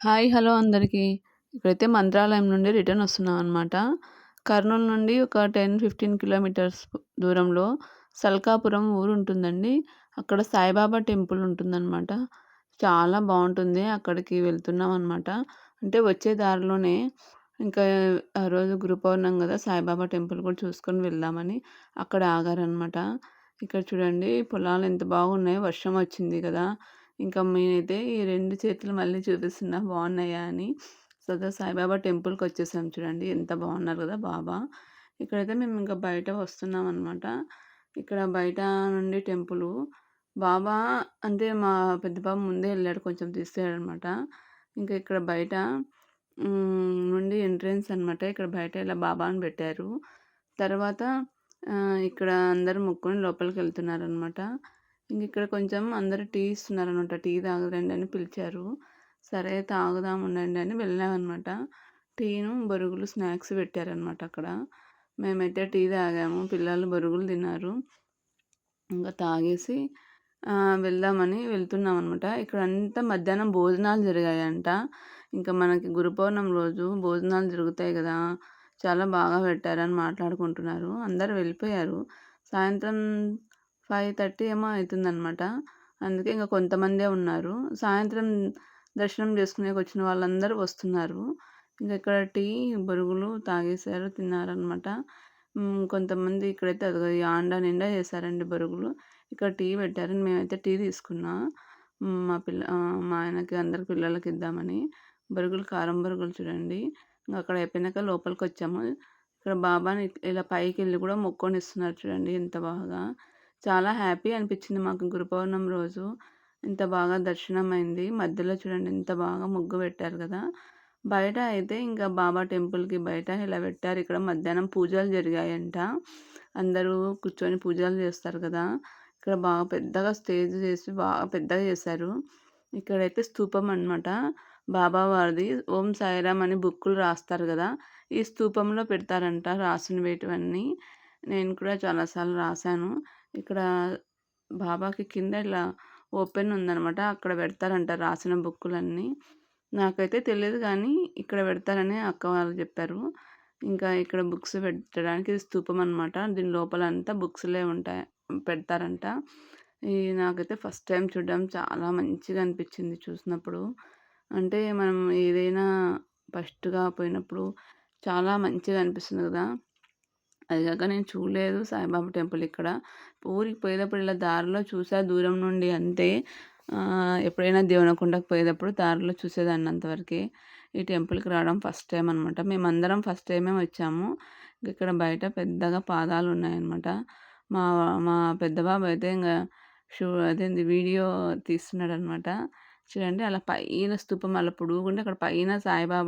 Hi! Hello అందరికీ. ఇక్కడైతే మంత్రాలయం నుండి రిటర్న్ వస్తున్నాం అనమాట కర్నూలు నుండి ఒక 10, 15 కిలోమీటర్స్ దూరంలో సల్కాపురం ఊరు ఉంటుందండి అక్కడ సాయిబాబా టెంపుల్ ఉంటుందనమాట. చాలా బాగుంటుంది అక్కడికి వెళ్తున్నాం అనమాట అంటే వచ్చే దారిలోనే ఇంకా ఆ రోజు గురు కదా సాయిబాబా టెంపుల్ కూడా చూసుకొని వెళ్దామని అక్కడ ఆగారనమాట. ఇక్కడ చూడండి పొలాలు ఎంత బాగున్నాయి వర్షం వచ్చింది కదా! ఇంకా మేమైతే ఈ రెండు చేతులు మళ్ళీ చూపిస్తున్నా బాగున్నాయా అని. సదా సాయిబాబా టెంపుల్కి వచ్చేసాం చూడండి. ఎంత బాగున్నారు కదా బాబా. ఇక్కడైతే మేము ఇంకా బయట వస్తున్నాం అనమాట ఇక్కడ బయట నుండి టెంపులు. బాబా అంటే మా పెద్ద బాబు ముందే వెళ్ళాడు కొంచెం అనమాట ఇంకా ఇక్కడ బయట నుండి ఎంట్రన్స్ అనమాట. ఇక్కడ బయట ఇలా బాబాని పెట్టారు. తర్వాత ఇక్కడ ఇక్కడ అందరూ మొక్కుకొని లోపలికెళ్తున్నారనమాట. ఇంక ఇక్కడ కొంచెం అందరూ టీ ఇస్తున్నారనమాట. టీ తాగరండి అని పిలిచారు. సరే తాగుదాం ఉండండి అని వెళ్ళామన్నమాట టీను, బరుగులు స్నాక్స్ పెట్టారనమాట అక్కడ. మేమైతే టీ తాగాము. పిల్లలు బరుగులు తిన్నారు. ఇంకా తాగేసి వెళ్దామని వెళ్తున్నాం అనమాట ఇక్కడ అంతా మధ్యాహ్నం భోజనాలు జరిగాయంట. ఇంకా మనకి గురు పౌర్ణమి రోజు భోజనాలు జరుగుతాయి కదా చాలా బాగా పెట్టారని మాట్లాడుకుంటున్నారు. అందరూ వెళ్ళిపోయారు. సాయంత్రం 5:30 ఏమో అయితుందనమాట. అందుకే ఇంకా కొంతమందే ఉన్నారు. సాయంత్రం దర్శనం చేసుకునేకి వచ్చిన వాళ్ళందరూ వస్తున్నారు. ఇంకా ఇక్కడ టీ, బొరుగులు తాగేసారు, తిన్నారనమాట. కొంతమంది ఇక్కడైతే అదిగో ఆండా ఆండ నిండా చేశారండి బొరుగులు. ఇక్కడ టీ పెట్టారు. మేమైతే టీ తీసుకున్నా. మా పిల్ల మా ఆయనకి అందరి పిల్లలకి ఇద్దామని. బొరుగులు కారం బొరుగులు చూడండి. ఇంకా అక్కడ అయిపోయినాక లోపలికొచ్చాము. ఇక్కడ బాబాని ఇలా పైకి వెళ్ళి కూడా మొక్కొనిస్తున్నారు చూడండి ఎంత బాగా. చాలా హ్యాపీ అనిపించింది మాకు గురు పౌర్ణమి రోజు. ఇంత బాగా దర్శనమైంది. మధ్యలో చూడండి ఇంత బాగా ముగ్గు పెట్టారు కదా! బయట అయితే ఇంకా బాబా టెంపుల్‌కి బయట ఇలా పెట్టారు. ఇక్కడ మధ్యాహ్నం పూజలు జరిగాయంట. అందరూ కూర్చొని పూజలు చేస్తారు కదా! ఇక్కడ బాగా పెద్దగా స్టేజ్ చేసి బాగా పెద్దగా చేశారు. ఇక్కడైతే స్తూపం అనమాట. బాబా వారిది ఓం సాయిరామ్ అని బుక్కులు రాస్తారు కదా! ఈ స్తూపంలో పెడతారంట రాసినవేటివన్నీ. నేను కూడా చాలాసార్లు రాశాను. ఇక్కడ బాబాకి కింద ఇలా ఓపెన్ ఉందనమాట. అక్కడ పెడతారంట రాసిన బుక్కులన్నీ. నాకైతే తెలియదు కానీ ఇక్కడ పెడతారని అక్క వాళ్ళు చెప్పారు. ఇంకా ఇక్కడ బుక్స్ పెట్టడానికి ఇది స్తూపం అనమాట. దీని లోపల అంతా బుక్స్‌లే ఉంటాయి పెడతారంట. ఈ నాకైతే ఫస్ట్ టైం చూడడం చాలా మంచిగా అనిపించింది చూసినప్పుడు. అంటే మనం ఏదైనా ఫస్ట్‌గా పోయినప్పుడు చాలా మంచిగా అనిపిస్తుంది కదా! అది కాక నేను చూడలేదు సాయిబాబా టెంపుల్ ఇక్కడ. ఊరికి పోయేటప్పుడు ఇలా దారిలో చూసా దూరం నుండి అంతే. ఎప్పుడైనా దేవనకొండకు పోయేటప్పుడు దారిలో చూసేదాన్ని అంతవరకే. ఈ టెంపుల్‌కి రావడం ఫస్ట్ టైం అనమాట. మేమందరం ఫస్ట్ టైమే వచ్చాము. ఇక్కడ బయట పెద్దగా పాదాలు ఉన్నాయన్నమాట. మా మా పెద్ద బాబు అయితే ఇంకా షూ అదేంది వీడియో తీస్తున్నాడనమాట. చూడండి అలా పైన స్తూపం అలా పొడుగుంటే అక్కడ పైన సాయిబాబా